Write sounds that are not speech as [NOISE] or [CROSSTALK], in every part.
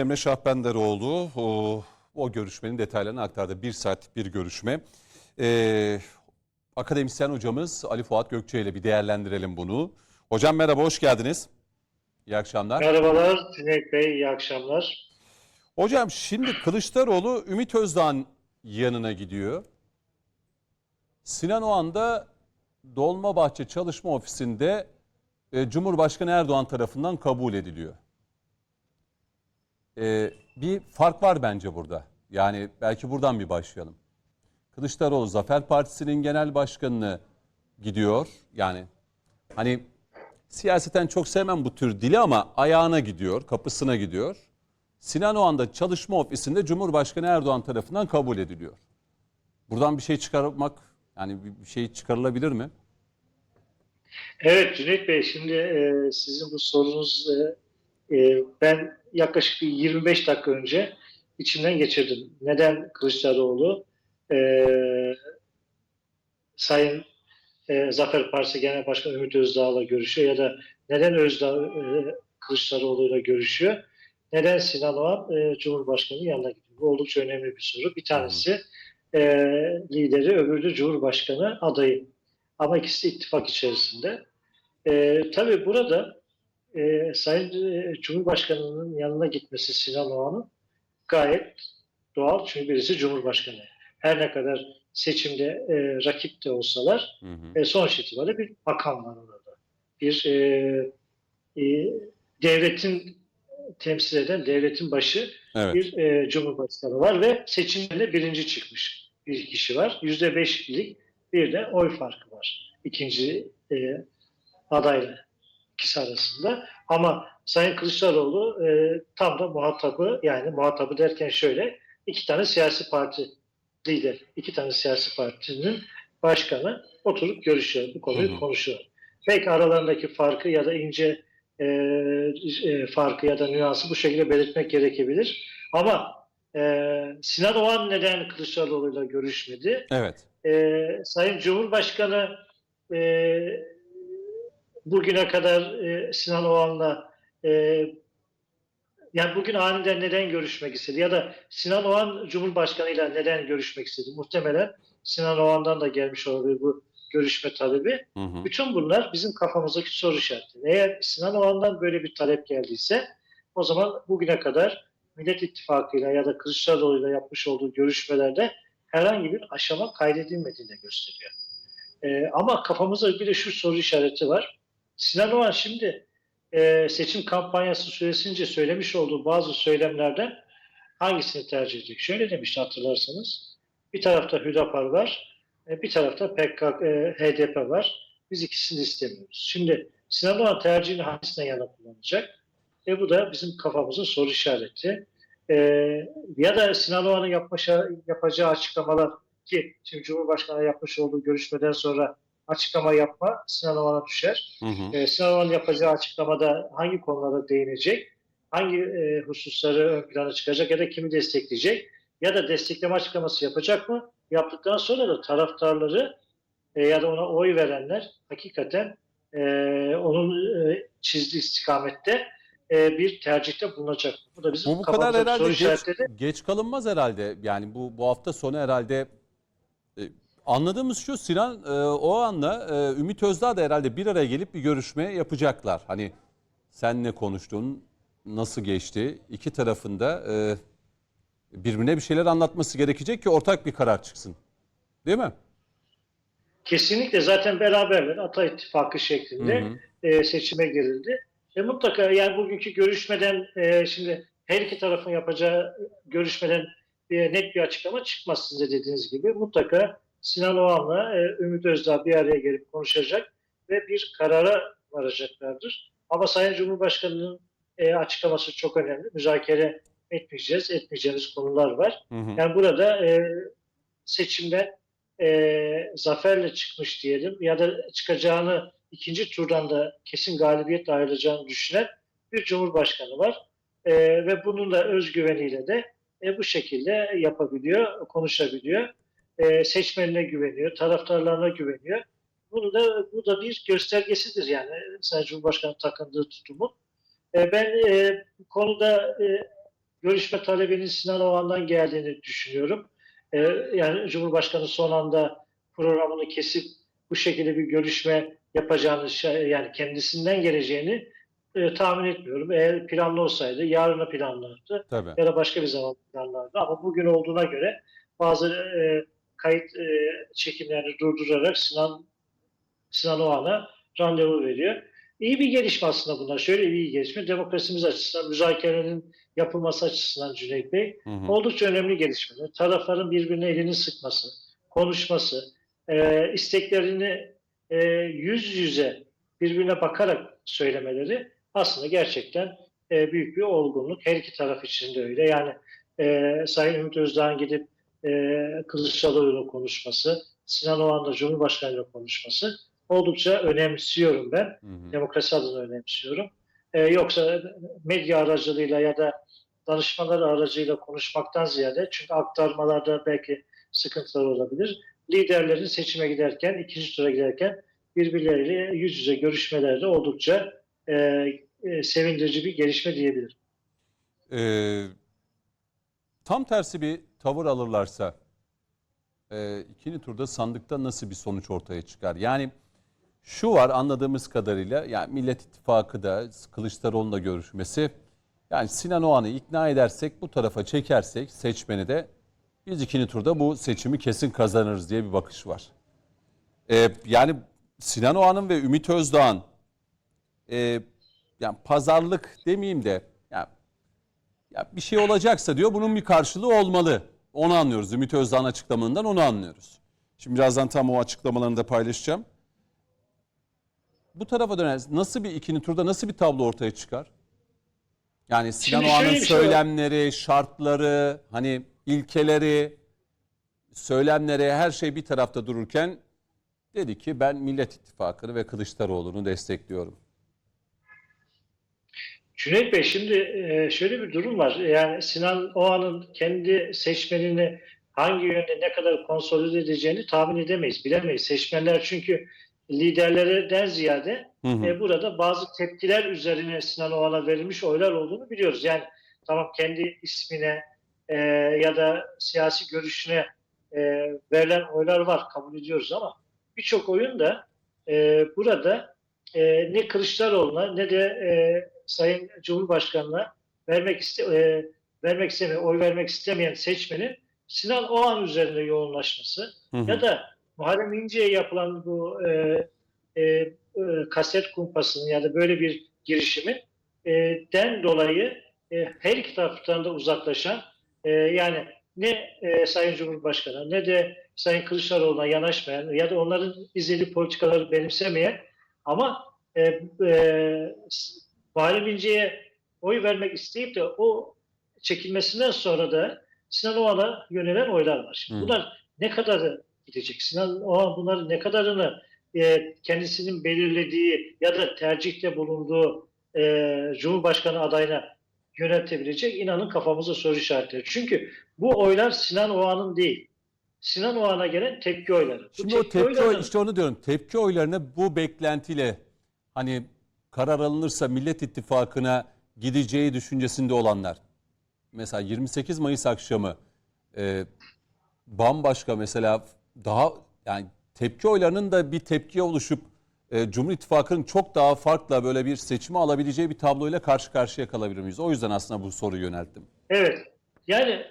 Emre Şahbenderoğlu o, o görüşmenin detaylarını aktardı. Bir saat bir görüşme. Ee, akademisyen hocamız Ali Fuat Gökçe ile bir değerlendirelim bunu. Hocam merhaba, hoş geldiniz. İyi akşamlar. Merhabalar Cüneyt Bey, iyi akşamlar. Hocam şimdi Kılıçdaroğlu Ümit Özdağ'ın yanına gidiyor. Sinan Oğan da Dolmabahçe Çalışma Ofisi'nde e, Cumhurbaşkanı Erdoğan tarafından kabul ediliyor. E, bir fark var bence burada. Yani belki buradan bir başlayalım. Kılıçdaroğlu Zafer Partisi'nin genel başkanını gidiyor. Yani hani siyaseten çok sevmem bu tür dili ama ayağına gidiyor, kapısına gidiyor. Sinan Oğan da çalışma ofisinde Cumhurbaşkanı Erdoğan tarafından kabul ediliyor. Buradan bir şey çıkarmak yani bir şey çıkarılabilir mi? Evet Cüneyt Bey, şimdi e, sizin bu sorunuz e, e, ben yaklaşık bir 25 dakika önce içimden geçirdim. Neden Kılıçdaroğlu e, Sayın e, Zafer Partisi Genel Başkanı Ümit Özdağ'la görüşüyor ya da neden Özdağ e, Kılıçdaroğlu'yla görüşüyor? Neden Sinan Oğan e, Cumhurbaşkanı yanına gidiyor? Bu oldukça önemli bir soru. Bir tanesi e, lideri, öbürü de Cumhurbaşkanı adayı. Ama ikisi ittifak içerisinde. E, tabii burada e, Sayın e, Cumhurbaşkanı'nın yanına gitmesi Sinan Oğan'ın gayet doğal. Çünkü birisi Cumhurbaşkanı. Her ne kadar seçimde e, rakip de olsalar Hı hı. e, sonuç itibariyle bir makam var orada. Bir e, e, devletin temsil eden devletin başı Evet. bir e, cumhurbaşkanı var ve seçimde birinci çıkmış bir kişi var. Yüzde beşlik bir de oy farkı var. İkinci e, adayla ikisi arasında. Ama Sayın Kılıçdaroğlu e, tam da muhatabı yani muhatabı derken şöyle iki tane siyasi parti lider, iki tane siyasi partinin başkanı oturup görüşüyor. Bu konuyu Hı hı. konuşuyor. Belki aralarındaki farkı ya da ince e, e, farkı ya da nüansı bu şekilde belirtmek gerekebilir. Ama e, Sinan Oğan neden Kılıçdaroğlu'yla görüşmedi? Evet. E, Sayın Cumhurbaşkanı e, bugüne kadar e, Sinan Oğan'la e, yani bugün aniden neden görüşmek istedi ya da Sinan Oğan Cumhurbaşkanı'yla neden görüşmek istedi? Muhtemelen Sinan Oğan'dan da gelmiş olabilir bu görüşme talebi. Hı hı. Bütün bunlar bizim kafamızdaki soru işareti. Eğer Sinan Oğan'dan böyle bir talep geldiyse o zaman bugüne kadar Millet İttifakı'yla ya da Kılıçdaroğlu'yla yapmış olduğu görüşmelerde herhangi bir aşama kaydedilmediğini gösteriyor. Ee, ama kafamızda bir de şu soru işareti var. Sinan Oğan şimdi e, seçim kampanyası süresince söylemiş olduğu bazı söylemlerden hangisini tercih edecek? Şöyle demişti hatırlarsanız. Bir tarafta Hüdapar var, e, bir tarafta PKK, e, HDP var. Biz ikisini istemiyoruz. Şimdi Sinan Oğan tercihini hangisine yana kullanacak? E bu da bizim kafamızın soru işareti. E, ya da Sinan Oğan'ın yapacağı açıklamalar ki şimdi Cumhurbaşkanı yapmış olduğu görüşmeden sonra açıklama yapma Sinan Oğan'a düşer. Hı hı. E, Sinan Oğan yapacağı açıklamada hangi konulara değinecek, hangi e, hususları ön plana çıkacak ya da kimi destekleyecek ya da destekleme açıklaması yapacak mı? Yaptıktan sonra da taraftarları e, ya da ona oy verenler hakikaten e, onun e, çizdiği istikamette e, bir tercihte bulunacak. Bu da bizim Bu bu kadar herhalde geç, geç kalınmaz herhalde. Yani bu bu hafta sonu herhalde anladığımız şu Sinan e, o anla e, Ümit Özdağ da herhalde bir araya gelip bir görüşme yapacaklar. Hani sen ne konuştun, nasıl geçti? İki tarafında e, birbirine bir şeyler anlatması gerekecek ki ortak bir karar çıksın. Değil mi? Kesinlikle zaten beraberler Ata İttifakı şeklinde Hı hı. e, seçime girildi. E, mutlaka yani bugünkü görüşmeden e, şimdi her iki tarafın yapacağı görüşmeden e, net bir açıklama çıkmaz size dediğiniz gibi. Mutlaka Sinan Oğan'la e, Ümit Özdağ bir araya gelip konuşacak ve bir karara varacaklardır. Ama Sayın Cumhurbaşkanı'nın e, açıklaması çok önemli. Müzakere etmeyeceğiz, etmeyeceğimiz konular var. Hı hı. Yani burada e, seçimden e, zaferle çıkmış diyelim ya da çıkacağını ikinci turdan da kesin galibiyetle ayrılacağını düşünen bir cumhurbaşkanı var. E, ve bunun da özgüveniyle de e, bu şekilde yapabiliyor, konuşabiliyor. E, seçmenine güveniyor, taraftarlarına güveniyor. Bunu da bu da bir göstergesidir yani Sayın Cumhurbaşkanı takındığı tutumun. E, ben e, bu konuda e, görüşme talebinin Sinan Oğan'dan geldiğini düşünüyorum. E, yani Cumhurbaşkanı son anda programını kesip bu şekilde bir görüşme yapacağını şey- yani kendisinden geleceğini e, tahmin etmiyorum. Eğer planlı olsaydı yarına planlardı Tabii. ya da başka bir zaman planlardı. Ama bugün olduğuna göre bazı e, kayıt e, çekimlerini durdurarak Sinan Sinan Oğan'a randevu veriyor. İyi bir gelişme aslında bunlar. Şöyle bir iyi gelişme. Demokrasimiz açısından, müzakerenin yapılması açısından Cüneyt Bey Hı hı. oldukça önemli gelişmeler. Tarafların birbirine elini sıkması, konuşması, e, isteklerini e, yüz yüze birbirine bakarak söylemeleri aslında gerçekten e, büyük bir olgunluk. Her iki taraf için de öyle. Yani e, Sayın Ümit Özdağ'ın gidip e, Kılıçdaroğlu'yla konuşması, Sinan Oğan'la Cumhurbaşkanı'yla konuşması oldukça önemsiyorum ben. Hı hı. Demokrasi adına önemsiyorum. E, yoksa medya aracılığıyla ya da danışmalar aracıyla konuşmaktan ziyade çünkü aktarmalarda belki sıkıntılar olabilir. Liderlerin seçime giderken, ikinci tura giderken birbirleriyle yüz yüze görüşmelerde oldukça e, e, sevindirici bir gelişme diyebilirim. Ee, tam tersi bir tavır alırlarsa e, ikinci turda sandıkta nasıl bir sonuç ortaya çıkar? Yani şu var anladığımız kadarıyla yani Millet İttifakı da Kılıçdaroğlu'nun da görüşmesi yani Sinan Oğan'ı ikna edersek bu tarafa çekersek seçmeni de biz ikinci turda bu seçimi kesin kazanırız diye bir bakış var. Ee, yani Sinan Oğan'ın ve Ümit Özdağ'ın e, yani pazarlık demeyeyim de ya bir şey olacaksa diyor bunun bir karşılığı olmalı. Onu anlıyoruz. Ümit Özdağ'ın açıklamalarından onu anlıyoruz. Şimdi birazdan tam o açıklamalarını da paylaşacağım. Bu tarafa döner. Nasıl bir ikinci turda nasıl bir tablo ortaya çıkar? Yani Sinan Şimdi Oğan'ın şöyle bir şey var. söylemleri, şartları, hani ilkeleri, söylemleri her şey bir tarafta dururken dedi ki ben Millet İttifakı'nı ve Kılıçdaroğlu'nu destekliyorum. Cüneyt Bey şimdi e, şöyle bir durum var. Yani Sinan Oğan'ın kendi seçmenini hangi yönde ne kadar konsolide edeceğini tahmin edemeyiz, bilemeyiz. Seçmenler çünkü liderlerden ziyade Hı hı. e, burada bazı tepkiler üzerine Sinan Oğan'a verilmiş oylar olduğunu biliyoruz. Yani tamam kendi ismine e, ya da siyasi görüşüne e, verilen oylar var kabul ediyoruz ama birçok oyun da e, burada e, ne Kılıçdaroğlu'na ne de e, Sayın Cumhurbaşkanı'na vermek iste, e, vermek istemeyen, oy vermek istemeyen seçmenin Sinan Oğan üzerinde yoğunlaşması Hı hı. ya da Muharrem İnce'ye yapılan bu e, e, e, kaset kumpasının ya da böyle bir girişimin e, den dolayı e, her iki taraftan da uzaklaşan e, yani ne e, Sayın Cumhurbaşkanı ne de Sayın Kılıçdaroğlu'na yanaşmayan ya da onların izlediği politikaları benimsemeyen ama e, e, Muharrem İnce'ye oy vermek isteyip de o çekilmesinden sonra da Sinan Oğan'a yönelen oylar var. Şimdi bunlar ne kadarı gidecek? Sinan Oğan bunların ne kadarını e, kendisinin belirlediği ya da tercihte bulunduğu e, Cumhurbaşkanı adayına yöneltebilecek inanın kafamıza soru işaretleri. Çünkü bu oylar Sinan Oğan'ın değil. Sinan Oğan'a gelen tepki oyları. Bu Şimdi o tepki oyların- oy, işte onu diyorum. Tepki oylarını bu beklentiyle hani karar alınırsa Millet İttifakı'na gideceği düşüncesinde olanlar. Mesela 28 Mayıs akşamı e, bambaşka mesela daha yani tepki oylarının da bir tepkiye oluşup e, Cumhur İttifakı'nın çok daha farklı böyle bir seçimi alabileceği bir tabloyla karşı karşıya kalabilir miyiz? O yüzden aslında bu soruyu yönelttim. Evet. Yani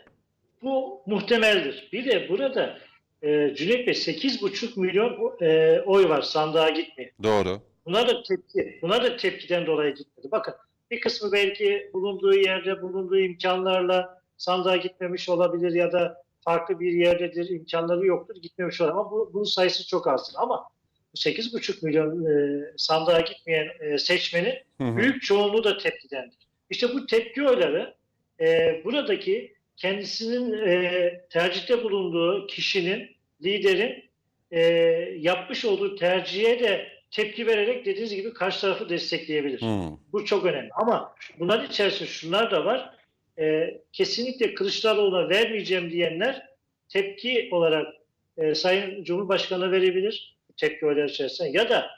bu muhtemeldir. Bir de burada e, Cüneyt Bey 8,5 milyon e, oy var sandığa gitmiyor. Doğru. Bunlar da tepki. Bunlar da tepkiden dolayı gitmedi. Bakın bir kısmı belki bulunduğu yerde bulunduğu imkanlarla sandığa gitmemiş olabilir ya da farklı bir yerdedir, imkanları yoktur, gitmemiş olabilir. Ama bu, bunun sayısı çok azdır. Ama bu 8,5 milyon e, sandığa gitmeyen e, seçmenin Hı hı. büyük çoğunluğu da tepkidendir. İşte bu tepki oyları e, buradaki kendisinin e, tercihte bulunduğu kişinin, liderin e, yapmış olduğu tercihe de tepki vererek dediğiniz gibi karşı tarafı destekleyebilir. Hı. Bu çok önemli. Ama bunların içerisinde şunlar da var. E, kesinlikle Kılıçdaroğlu'na vermeyeceğim diyenler tepki olarak e, Sayın Cumhurbaşkanı'na verebilir. Tepki oyları içerisinde. Ya da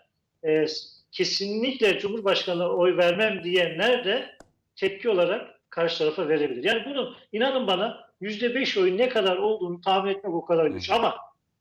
e, kesinlikle Cumhurbaşkanı'na oy vermem diyenler de tepki olarak karşı tarafa verebilir. Yani bunu inanın bana %5 oyu ne kadar olduğunu tahmin etmek o kadar güç. Ama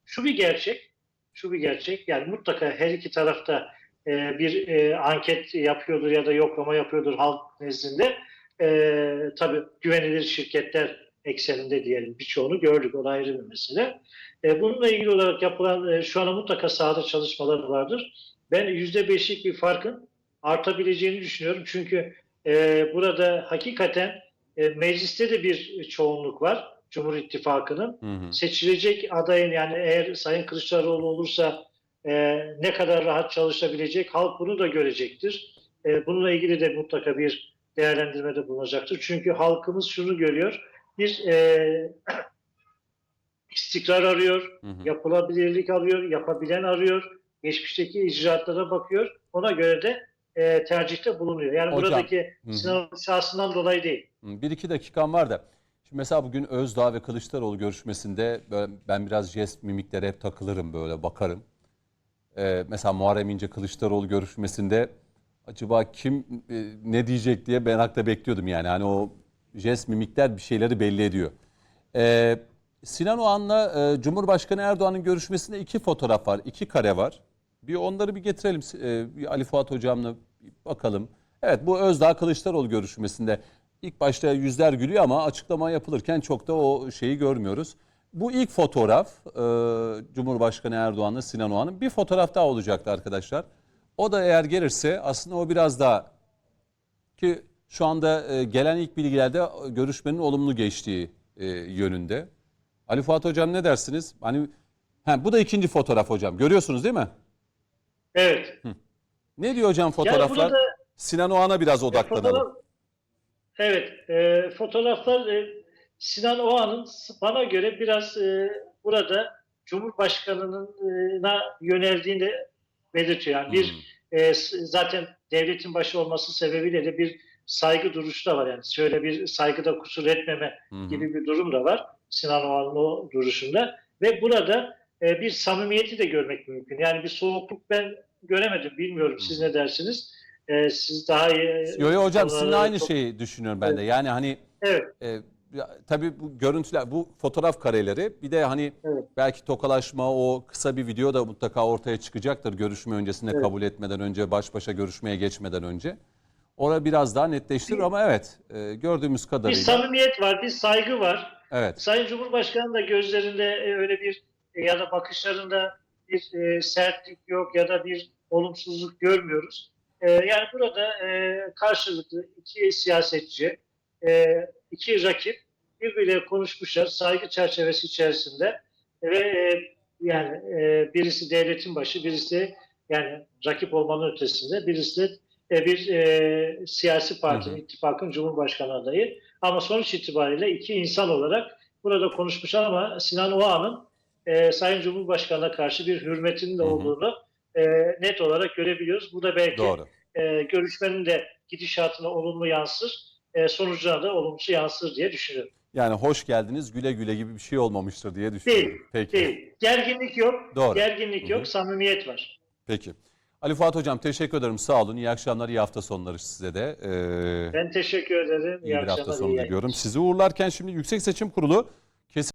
şu bir gerçek, şu bir gerçek. Yani mutlaka her iki tarafta e, bir e, anket yapıyordur ya da yoklama yapıyordur halk nezdinde. E, tabii güvenilir şirketler ekseninde diyelim birçoğunu gördük. O ayrı bir mesele. E, bununla ilgili olarak yapılan e, şu anda mutlaka sahada çalışmalar vardır. Ben %5'lik bir farkın artabileceğini düşünüyorum. Çünkü e, burada hakikaten e, mecliste de bir çoğunluk var. Cumhur İttifakı'nın Hı hı. seçilecek adayın yani eğer Sayın Kılıçdaroğlu olursa e, ne kadar rahat çalışabilecek halk bunu da görecektir. E, bununla ilgili de mutlaka bir değerlendirmede bulunacaktır. Çünkü halkımız şunu görüyor. Bir e, [CLEARS THROAT] istikrar arıyor, Hı hı. yapılabilirlik arıyor, yapabilen arıyor, geçmişteki icraatlara bakıyor. Ona göre de e, tercihte bulunuyor. Yani Hocam, buradaki. Sinan şahsından dolayı değil. Bir iki dakikam var da. Şimdi mesela bugün Özdağ ve Kılıçdaroğlu görüşmesinde böyle ben biraz jest mimiklere hep takılırım böyle bakarım. Ee, mesela Muharrem İnce Kılıçdaroğlu görüşmesinde acaba kim e, ne diyecek diye merakla bekliyordum yani. Hani o jest mimikler bir şeyleri belli ediyor. Ee, Sinan Oğan'la e, Cumhurbaşkanı Erdoğan'ın görüşmesinde iki fotoğraf var, iki kare var. Bir onları bir getirelim. Ee, bir Ali Fuat Hocam'la bakalım. Evet bu Özdağ Kılıçdaroğlu görüşmesinde ilk başta yüzler gülüyor ama açıklama yapılırken çok da o şeyi görmüyoruz. Bu ilk fotoğraf e, Cumhurbaşkanı Erdoğan'la Sinan Oğan'ın bir fotoğraf daha olacaktı arkadaşlar. O da eğer gelirse aslında o biraz daha ki şu anda e, gelen ilk bilgilerde görüşmenin olumlu geçtiği e, yönünde. Ali Fuat Hocam ne dersiniz? Hani ha, bu da ikinci fotoğraf hocam. Görüyorsunuz değil mi? Evet. Ne diyor hocam Yani fotoğraflar? burada Sinan Oğan'a biraz odaklanalım. Fotoğraf- evet, e, fotoğraflar e, Sinan Oğan'ın bana göre biraz e, burada Cumhurbaşkanı'na yöneldiğini belirtiyor. Yani bir Hmm. e, zaten devletin başı olması sebebiyle de bir saygı duruşu da var. Yani şöyle bir saygıda kusur etmeme hı. gibi bir durum da var Sinan Oğan'ın o duruşunda. Ve burada e, bir samimiyeti de görmek mümkün. Yani bir soğukluk ben göremedim. Bilmiyorum siz ne dersiniz? E, siz daha iyi... Yo yo hocam sizinle aynı çok- şeyi düşünüyorum ben de. Yani hani Evet. e, ya, tabii bu görüntüler, bu fotoğraf kareleri bir de hani Evet. belki tokalaşma o kısa bir video da mutlaka ortaya çıkacaktır görüşme öncesinde Evet. kabul etmeden önce baş başa görüşmeye geçmeden önce. Orada biraz daha netleştirir ama evet e, gördüğümüz Bir kadarıyla samimiyet var, bir saygı var. evet. Sayın Cumhurbaşkanı da gözlerinde e, öyle bir e, ya da bakışlarında bir e, sertlik yok ya da bir olumsuzluk görmüyoruz. E, yani burada e, karşılıklı iki siyasetçi, e, iki rakip birbiriyle konuşmuşlar saygı çerçevesi içerisinde ve e, yani e, birisi devletin başı, birisi yani rakip olmanın ötesinde, birisi de e, bir e, siyasi partinin, ittifakın cumhurbaşkanı adayı. Ama sonuç itibariyle iki insan olarak burada konuşmuşlar ama Sinan Oğan'ın e, Sayın Cumhurbaşkanı'na karşı bir hürmetinin de Hı hı. E, net olarak görebiliyoruz. Bu da belki Doğru. e, görüşmenin de gidişatına olumlu yansır, e, sonucuna da olumsuz yansır diye düşünüyorum. Yani hoş geldiniz güle güle gibi bir şey olmamıştır diye düşünüyorum. Değil, Peki. Değil. Gerginlik yok, Doğru. gerginlik Hı yok, samimiyet var. Peki. Ali Fuat Hocam teşekkür ederim. Sağ olun. İyi akşamlar, iyi hafta sonları size de. Ee, Ben teşekkür ederim. iyi bir hafta sonu iyi diliyorum. Sizi uğurlarken şimdi Yüksek Seçim Kurulu kesin